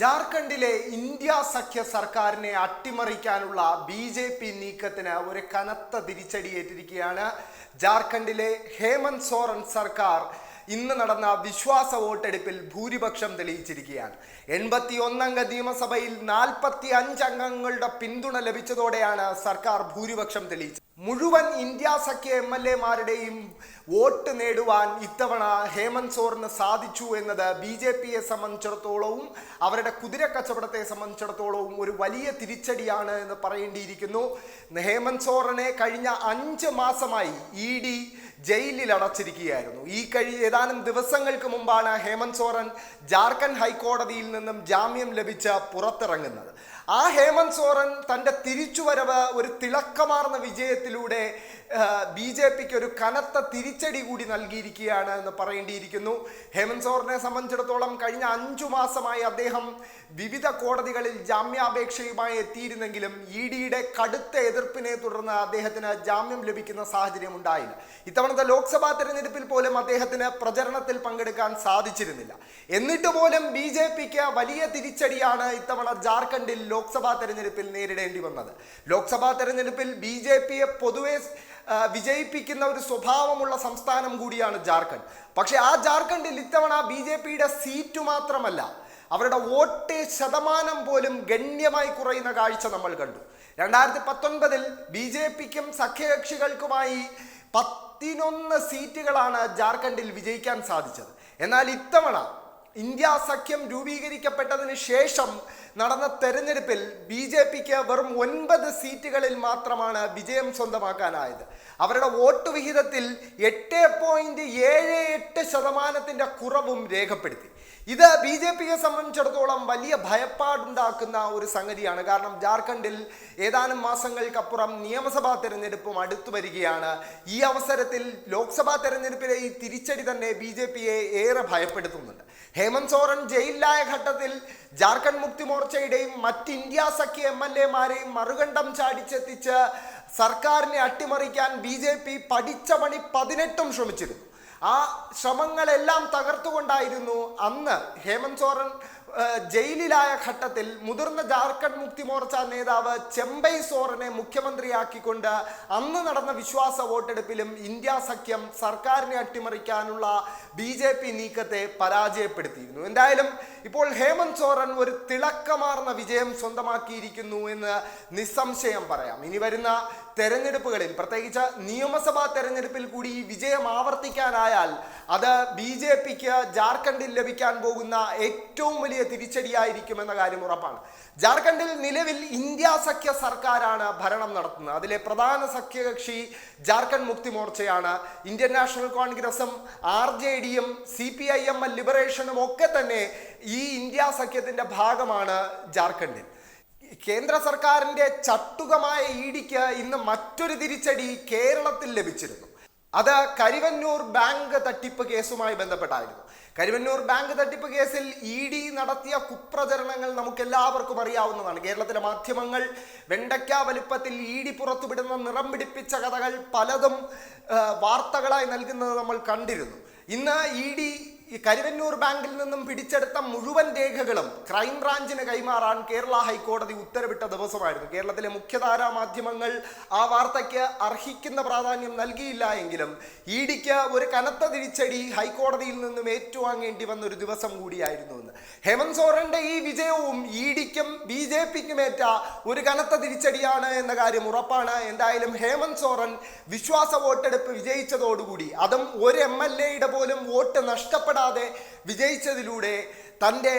ജാർഖണ്ഡിലെ ഇന്ത്യ സഖ്യ സർക്കാരിനെ അട്ടിമറിക്കാനുള്ള ബി ജെ പി നീക്കത്തിന് ഒരു കനത്ത തിരിച്ചടിയേറ്റിരിക്കുകയാണ്. ജാർഖണ്ഡിലെ ഹേമന്ത് സോറൻ സർക്കാർ ഇന്ന് നടന്ന വിശ്വാസ വോട്ടെടുപ്പിൽ ഭൂരിപക്ഷം തെളിയിച്ചിരിക്കുകയാണ്. എൺപത്തി ഒന്നംഗ നിയമസഭയിൽ നാൽപ്പത്തി അഞ്ച് അംഗങ്ങളുടെ പിന്തുണ ലഭിച്ചതോടെയാണ് സർക്കാർ ഭൂരിപക്ഷം തെളിയിച്ചത്. മുഴുവൻ ഇന്ത്യ സഖ്യ എം എൽ എമാരുടെയും വോട്ട് നേടുവാൻ ഇത്തവണ ഹേമന്ത് സോറിന് സാധിച്ചു എന്നത് ബി ജെ പിയെ സംബന്ധിച്ചിടത്തോളവും അവരുടെ കുതിര കച്ചവടത്തെ സംബന്ധിച്ചിടത്തോളവും ഒരു വലിയ തിരിച്ചടിയാണ് എന്ന് പറയേണ്ടിയിരിക്കുന്നു. ഹേമന്ത് സോറിനെ കഴിഞ്ഞ അഞ്ച് മാസമായി ഇ ഡി ജയിലിൽ അടച്ചിരിക്കുകയായിരുന്നു ഈ കഴി ഏതാനും ദിവസങ്ങൾക്ക് മുമ്പാണ് ഹേമന്ത് സോറൻ ജാർഖണ്ഡ് ഹൈക്കോടതിയിൽ നിന്നും ജാമ്യം ലഭിച്ച് പുറത്തിറങ്ങുന്നത്. ആ ഹേമന്ത് സോറൻ തന്റെ തിരിച്ചുവരവ് ഒരു തിളക്കമാർന്ന വിജയത്തിലൂടെ ബി ജെ പിക്ക് ഒരു കനത്ത തിരിച്ചടി കൂടി നൽകിയിരിക്കുകയാണ് എന്ന് പറയേണ്ടിയിരിക്കുന്നു. ഹേമന്ത് സോറിനെ സംബന്ധിച്ചിടത്തോളം കഴിഞ്ഞ അഞ്ചു മാസമായി അദ്ദേഹം വിവിധ കോടതികളിൽ ജാമ്യാപേക്ഷയുമായി എത്തിയിരുന്നെങ്കിലും ഇ ഡിയുടെ കടുത്ത എതിർപ്പിനെ തുടർന്ന് അദ്ദേഹത്തിന് ജാമ്യം ലഭിക്കുന്ന സാഹചര്യം ഉണ്ടായില്ല. ഇത്തവണത്തെ ലോക്സഭാ തെരഞ്ഞെടുപ്പിൽ പോലും അദ്ദേഹത്തിന് പ്രചരണത്തിൽ പങ്കെടുക്കാൻ സാധിച്ചിരുന്നില്ല. എന്നിട്ട് പോലും ബി ജെ പിക്ക് വലിയ തിരിച്ചടിയാണ് ഇത്തവണ ജാർഖണ്ഡിൽ ലോക്സഭാ തെരഞ്ഞെടുപ്പിൽ നേരിടേണ്ടി വന്നത്. ലോക്സഭാ തെരഞ്ഞെടുപ്പിൽ ബി ജെ പിയെ പൊതുവെ വിജയിപ്പിക്കുന്ന ഒരു സ്വഭാവമുള്ള സംസ്ഥാനം കൂടിയാണ് ജാർഖണ്ഡ്. പക്ഷേ ആ ജാർഖണ്ഡിൽ ഇത്തവണ ബി ജെ പിയുടെ സീറ്റ് മാത്രമല്ല അവരുടെ വോട്ട് ശതമാനം പോലും ഗണ്യമായി കുറയുന്ന കാഴ്ച നമ്മൾ കണ്ടു. രണ്ടായിരത്തി പത്തൊൻപതിൽ ബി ജെ പിക്കും സഖ്യകക്ഷികൾക്കുമായി പത്തിനൊന്ന് സീറ്റുകളാണ് ജാർഖണ്ഡിൽ വിജയിക്കാൻ സാധിച്ചത്. എന്നാൽ ഇത്തവണ ഇന്ത്യ സഖ്യം രൂപീകരിക്കപ്പെട്ടതിന് ശേഷം നടന്ന തെരഞ്ഞെടുപ്പിൽ ബി ജെ പിക്ക് വെറും ഒൻപത് സീറ്റുകളിൽ മാത്രമാണ് വിജയം സ്വന്തമാക്കാനായത്. അവരുടെ വോട്ട് വിഹിതത്തിൽ എട്ട് പോയിന്റ് ഏഴ് എട്ട് ശതമാനത്തിന്റെ കുറവും രേഖപ്പെടുത്തി. ഇത് ബി ജെ പിയെ സംബന്ധിച്ചിടത്തോളം വലിയ ഭയപ്പാടുണ്ടാക്കുന്ന ഒരു സംഗതിയാണ്. കാരണം ജാർഖണ്ഡിൽ ഏതാനും മാസങ്ങൾക്കപ്പുറം നിയമസഭാ തെരഞ്ഞെടുപ്പും അടുത്തു വരികയാണ്. ഈ അവസരത്തിൽ ലോക്സഭാ തെരഞ്ഞെടുപ്പിലെ ഈ തിരിച്ചടി തന്നെ ബി ഏറെ ഭയപ്പെടുത്തുന്നുണ്ട്. ഹേമന്ത് സോറൻ ജയിലിലായ ഘട്ടത്തിൽ ജാർഖണ്ഡ് മുക്തി മോർച്ചയുടെയും മറ്റ് ഇന്ത്യ സഖ്യ എം എൽ എമാരെയും മറുകണ്ഠം ചാടിച്ചെത്തിച്ച് സർക്കാരിനെ അട്ടിമറിക്കാൻ ബി ജെ പി പഠിച്ച പണി പതിനെട്ടും ശ്രമിച്ചിരുന്നു. ആ ശ്രമങ്ങളെല്ലാം തകർത്തുകൊണ്ടായിരുന്നു അന്ന് ഹേമന്ത് സോറൻ ജയിലിലായ ഘട്ടത്തിൽ മുതിർന്ന ജാർഖണ്ഡ് മുക്തി മോർച്ച നേതാവ് ചെമ്പൈ സോറനെ മുഖ്യമന്ത്രിയാക്കിക്കൊണ്ട് അന്ന് നടന്ന വിശ്വാസ വോട്ടെടുപ്പിലും ഇന്ത്യ സഖ്യം സർക്കാരിനെ അട്ടിമറിക്കാനുള്ള ബി ജെ പി നീക്കത്തെ പരാജയപ്പെടുത്തിയിരുന്നു. എന്തായാലും ഇപ്പോൾ ഹേമന്ത് സോറൻ ഒരു തിളക്കമാർന്ന വിജയം സ്വന്തമാക്കിയിരിക്കുന്നു എന്ന് നിസ്സംശയം പറയാം. ഇനി വരുന്ന തെരഞ്ഞെടുപ്പുകളിൽ പ്രത്യേകിച്ച് നിയമസഭാ തെരഞ്ഞെടുപ്പിൽ കൂടി ഈ വിജയം ആവർത്തിക്കാനായാൽ അത് ബി ജെ പിക്ക് ജാർഖണ്ഡിൽ ലഭിക്കാൻ പോകുന്ന ഏറ്റവും വലിയ തിരിച്ചടിയായിരിക്കുമെന്ന കാര്യം ഉറപ്പാണ്. ജാർഖണ്ഡിൽ നിലവിൽ ഇന്ത്യ സഖ്യ സർക്കാരാണ് ഭരണം നടത്തുന്നത്. അതിലെ പ്രധാന സഖ്യകക്ഷി ജാർഖണ്ഡ് മുക്തി മോർച്ചയാണ്. ഇന്ത്യൻ നാഷണൽ കോൺഗ്രസും ആർ ജെ ഡിയും സി പി ഐ എം ലിബറേഷനും ഒക്കെ തന്നെ ഈ ഇന്ത്യ സഖ്യത്തിന്റെ ഭാഗമാണ് ജാർഖണ്ഡിൽ. കേന്ദ്ര സർക്കാരിന്റെ ചട്ടുകമായ ഇടിക്ക് ഇന്ന് മറ്റൊരു തിരിച്ചടി കേരളത്തിൽ ലഭിച്ചിരുന്നു. അത് കരിവന്നൂർ ബാങ്ക് തട്ടിപ്പ് കേസുമായി ബന്ധപ്പെട്ടായിരുന്നു. കരിവന്നൂർ ബാങ്ക് തട്ടിപ്പ് കേസിൽ ഇ ഡി നടത്തിയ കുപ്രചരണങ്ങൾ നമുക്ക് എല്ലാവർക്കും അറിയാവുന്നതാണ്. കേരളത്തിലെ മാധ്യമങ്ങൾ വെണ്ടയ്ക്ക വലുപ്പത്തിൽ ഇ ഡി പുറത്തുവിടുന്ന നിറം പിടിപ്പിച്ച കഥകൾ പലതും വാർത്തകളായി നൽകുന്നത് നമ്മൾ കണ്ടിരുന്നു. ഇന്ന് ഇ ഡി ഈ കരുവന്നൂർ ബാങ്കിൽ നിന്നും പിടിച്ചെടുത്ത മുഴുവൻ രേഖകളും ക്രൈംബ്രാഞ്ചിന് കൈമാറാൻ കേരള ഹൈക്കോടതി ഉത്തരവിട്ട ദിവസമായിരുന്നു. കേരളത്തിലെ മുഖ്യധാരാ മാധ്യമങ്ങൾ ആ വാർത്തയ്ക്ക് അർഹിക്കുന്ന പ്രാധാന്യം നൽകിയില്ല എങ്കിലും ഇ ഡിക്ക് ഒരു കനത്ത തിരിച്ചടി ഹൈക്കോടതിയിൽ നിന്നും ഏറ്റുവാങ്ങേണ്ടി വന്ന ഒരു ദിവസം കൂടിയായിരുന്നു എന്ന്. ഹേമന്ത് സോറന്റെ ഈ വിജയവും ഇ ഡിക്കും ബി ജെ പിക്കും ഏറ്റ ഒരു കനത്ത തിരിച്ചടിയാണ് എന്ന കാര്യം ഉറപ്പാണ്. എന്തായാലും ഹേമന്ത് സോറൻ വിശ്വാസ വോട്ടെടുപ്പ് വിജയിച്ചതോടുകൂടി അതും ഒരു എം എൽ എയുടെ പോലും വോട്ട് നഷ്ടപ്പെടാതെ വിജയിച്ചതിലൂടെ തന്റെ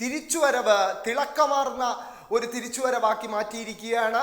തിരിച്ചുവരവ് തിളക്കമാർന്ന ഒരു തിരിച്ചുവരവാക്കി മാറ്റിയിരിക്കുകയാണ്.